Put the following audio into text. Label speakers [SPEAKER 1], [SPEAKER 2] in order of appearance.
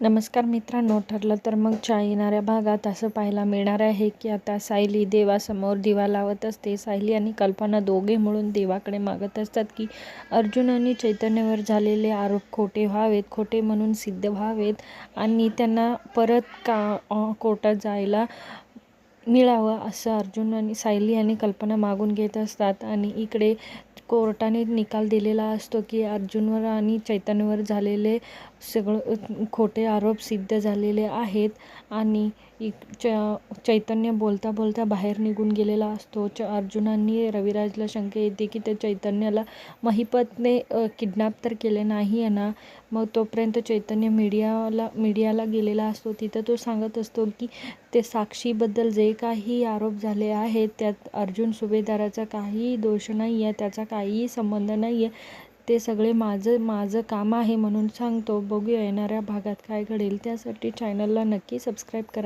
[SPEAKER 1] नमस्कार मित्रांनो ठरलं तर मग च्या येणाऱ्या भागात असं पाहायला मिळणार आहे की आता सायली देवासमोर दिवा लावत असते. सायली आणि कल्पना दोघे मिळून देवाकडे मागत असतात की अर्जुन आणि चैतन्यावर झालेले आरोप खोटे व्हावेत खोटे म्हणून सिद्ध व्हावेत आणि त्यांना परत का कोर्टात जायला मिळावं असं अर्जुन आणि सायली आणि कल्पना मागून घेत असतात. आणि इकडे कोर्टाने निकाल दिलेला असतो की अर्जुनवर आणि चैतन्यवर झालेले सगळं खोटे आरोप सिद्ध झालेले आहेत. आणि इक च चैतन्य बोलता बोलता बाहेर निघून गेलेला असतो. च अर्जुनांनी रविराजला शंका येते की त्या चैतन्याला महिपतने किडनॅप तर केले नाही आहे ना? मग तोपर्यंत चैतन्य मीडियाला मीडियाला गेलेला असतो. तिथं तो सांगत असतो की ते साक्षीबद्दल जे काही आरोप झाले आहेत त्यात अर्जुन सुभेदाराचा काहीही दोष नाही आहे त्याचा काहीही संबंध नाही आहे ते सगळे माझं माझं काम आहे म्हणून सांगतो. बघूया येणाऱ्या भागात काय घडेल. त्यासाठी चॅनलला नक्की सबस्क्राईब करा.